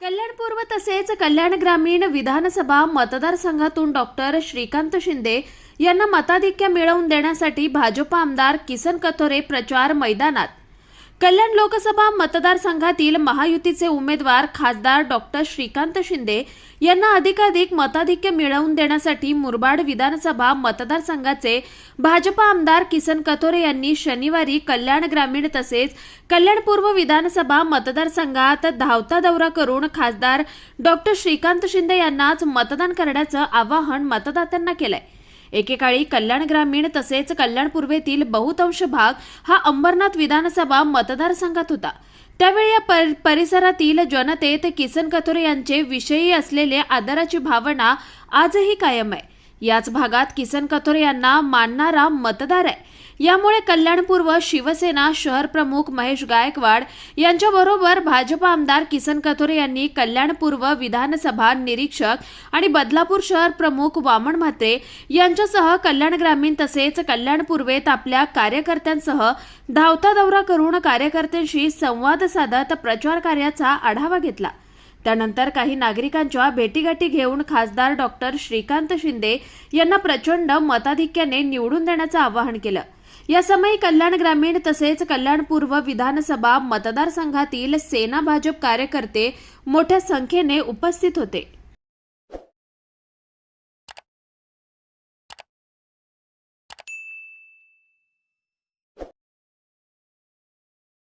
कल्याण पूर्व तसेच कल्याण ग्रामीण विधानसभा मतदारसंघातून डॉक्टर श्रीकांत शिंदे यांना मताधिक्य मिळवून देण्यासाठी भाजप आमदार किसन कथोरे प्रचार मैदानात. कल्याण लोकसभा मतदारसंघातील महायुतीचे उमेदवार खासदार डॉक्टर श्रीकांत शिंदे यांना अधिकाधिक मताधिक्य मिळवून देण्यासाठी मुरबाड विधानसभा मतदारसंघाचे भाजपा आमदार किसन कथोरे यांनी शनिवारी कल्याण ग्रामीण तसेच कल्याण पूर्व विधानसभा मतदारसंघात धावता दौरा करून खासदार डॉक्टर श्रीकांत शिंदे यांनाच मतदान करण्याचं आवाहन मतदात्यांना केलंय. एकेकाळी कल्याण ग्रामीण तसेच कल्याण पूर्वेतील बहुतांश भाग हा अंबरनाथ विधानसभा मतदारसंघात होता. त्यावेळी या पर- परिसरातील जनतेत किसन कथोरे यांचे विषयी असलेले आदराची भावना आजही कायम आहे. याच भागात किसन कथोरे यांना मानणारा मतदार आहे. यामुळे कल्याणपूर्व शिवसेना शहर प्रमुख महेश गायकवाड यांच्याबरोबर भाजप आमदार किसन कथोरे यांनी कल्याणपूर्व विधानसभा निरीक्षक आणि बदलापूर शहर प्रमुख वामन म्हात्रे यांच्यासह कल्याण ग्रामीण तसेच कल्याण पूर्वेत आपल्या कार्यकर्त्यांसह धावता दौरा करून कार्यकर्त्यांशी संवाद साधत प्रचार कार्याचा आढावा घेतला. त्यानंतर काही नागरिकांच्या भेटीगाठी घेऊन खासदार डॉक्टर श्रीकांत शिंदे यांना प्रचंड मताधिक्याने निवडून देण्याचं आवाहन केलं. यासमयी कल्याण ग्रामीण तसेच कल्याण पूर्व विधानसभा मतदारसंघातील सेना भाजप कार्यकर्ते मोठ्या संख्येने उपस्थित होते.